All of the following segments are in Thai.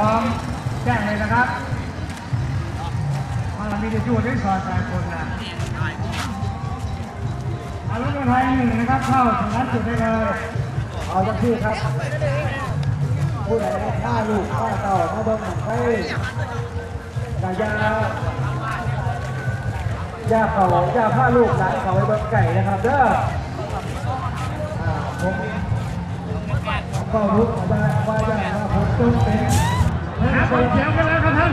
ร้อมแจ้งเลยนะครับมามีจะจูดที่สอนสายคนนะอารมณ์ไทยหนึ่งนะครับเข้าถึงนั้นจุดได้เลยเอาจังที่ครับผู้ใดฆ่าลูกฆ่าเต่ามาเบิ่งหนังไฟกายาย่าเขาย่าผ้าลูกหลานเขาไปเบิ่งไก่นะครับเด้อผมก็รู้ว่าว่าย่าว่าผมต้องเป็น หาคนเขียวกันแล้วครับท่าน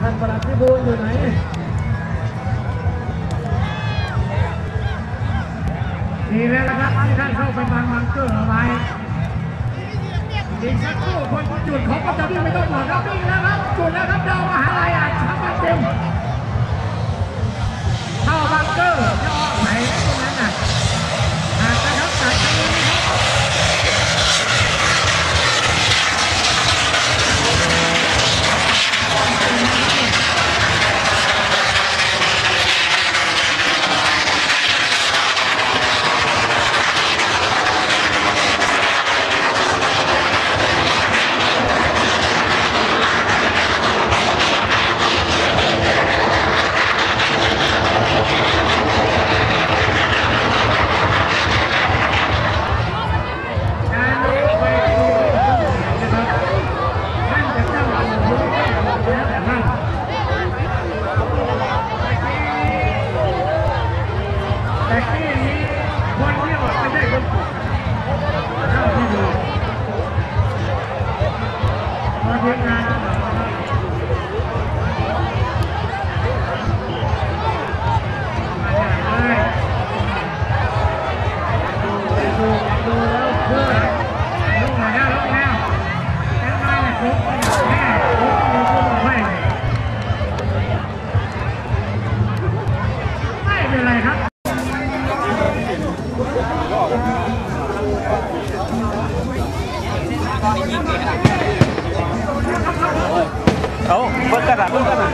ท่านประหลัดที่บูญอยู่ไหนดีแล้วนะครับที่ท่านเข้าไปบังบังเกอร์เอาไว้อีกสักครู่คนจุดของก็จะวิ่งไม่ต้องหมดครับวิ่งแล้วครับจุดแล้วครับดาวมหาลัยอะชักมันเต็มเข้าบังเกอร์ Ồ, vớt ra, vớt ra.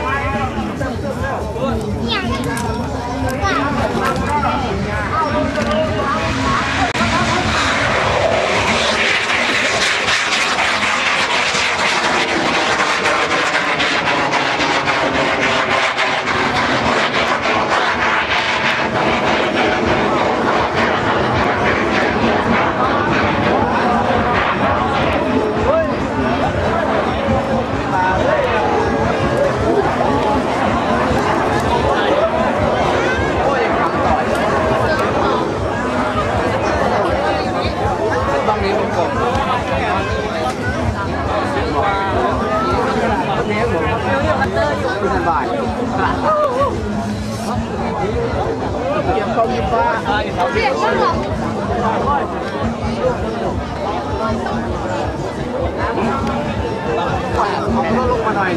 Season 5. Điểm không điểm 3. Điểm không lắm. Không có lúc mà này.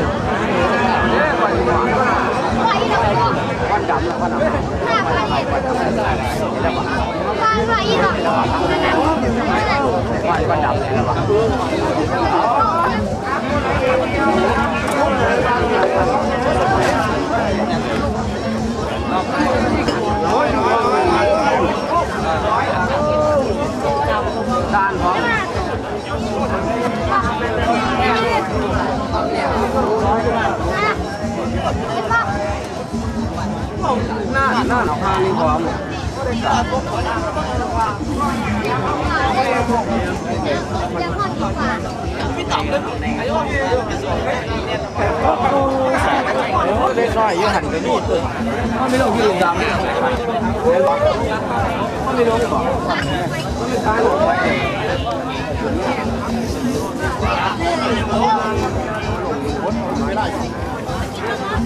Quan trọng là quan trọng. Quan trọng là quan trọng. cái xoay với hành cái gì tưởng không biết đâu kia làm không biết đâu không biết cái luôn Hãy subscribe cho kênh Ghiền Mì không bỏ lỡ những video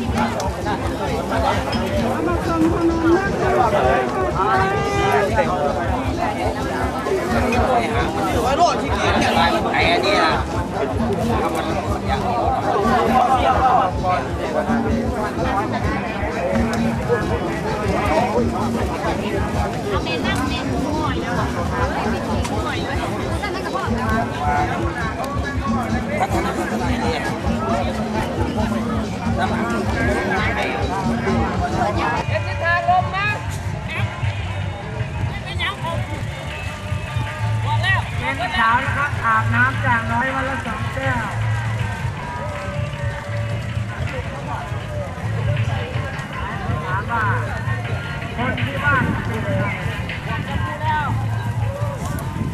คนที่บ้านนี่เลย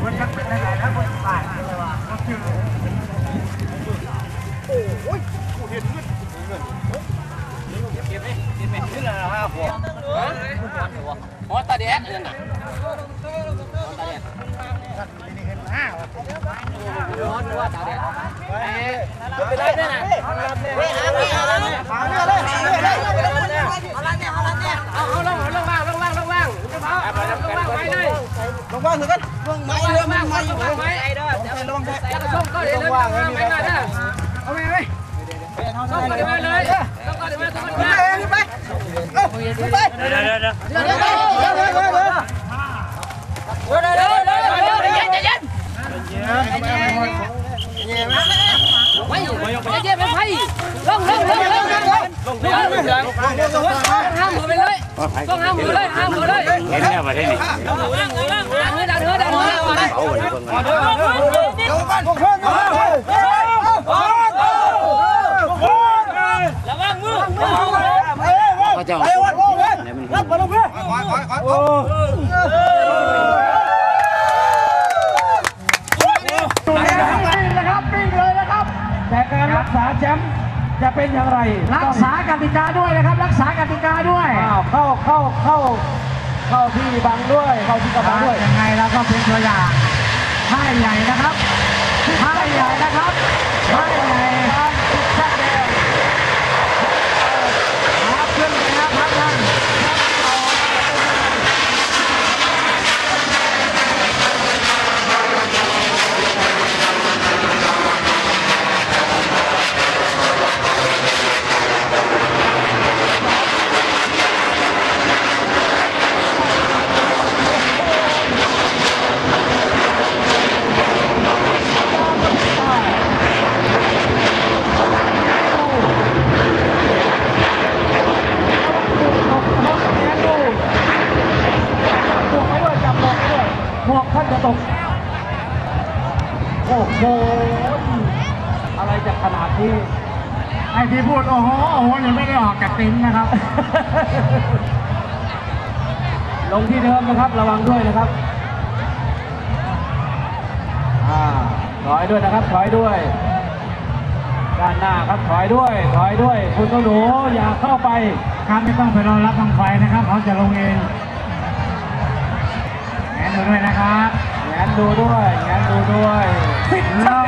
คนจะเป็นอะไรแล้วคนที่บ้านนี่เลย người con vâng máy nữa máy máy máy đó luôn không có để lên máy mà đó ông em ơi không có để lên. Đấy không có để lên không có để lên đây đây đây đây đây đây đây đây quay quay về ờ, phải phay lông lông lông lông lông ham người lên con ham người lên ham người lên em nào mà thế này? Đàn nữa đàn nữa đàn nữa Hãy subscribe cho kênh Ghiền Mì Gõ Để không bỏ lỡ những video hấp dẫn การรักษาแชมป์จะเป็นอย่างไรรักษากติกาด้วยนะครับ รักษากติกาด้วยอ้าวเข้าเข้าเข้าเข้าที่บังด้วย เข้าที่กระบังด้วยยังไงแล้วก็เป็นตัวอย่างค่ายใหญ่นะครับค่ายใหญ่นะครับค่ายใหญ่ครับขึ้นไปนะครับท่าน หมวกท่านจะตก โอ้โห อะไรจะขนาดนี้ ไอ้ที่พูด โอ้โห โอ้โหยังไม่ได้ออกจากเต็นท์นะครับ ลงที่เดิมนะครับ ระวังด้วยนะครับอ่าถอยด้วยนะครับ ถอยด้วย ด้านหน้าครับ ถอยด้วย ถอยด้วย คุณตัวหนูอย่าเข้าไปครับไม่ต้องไปรอรับบังไฟนะครับ เขาจะลงเอง แหนดูด้วยนะครับแงนดูด้วยแงนดูด้วยสิบลชักงแดแล้วงครับ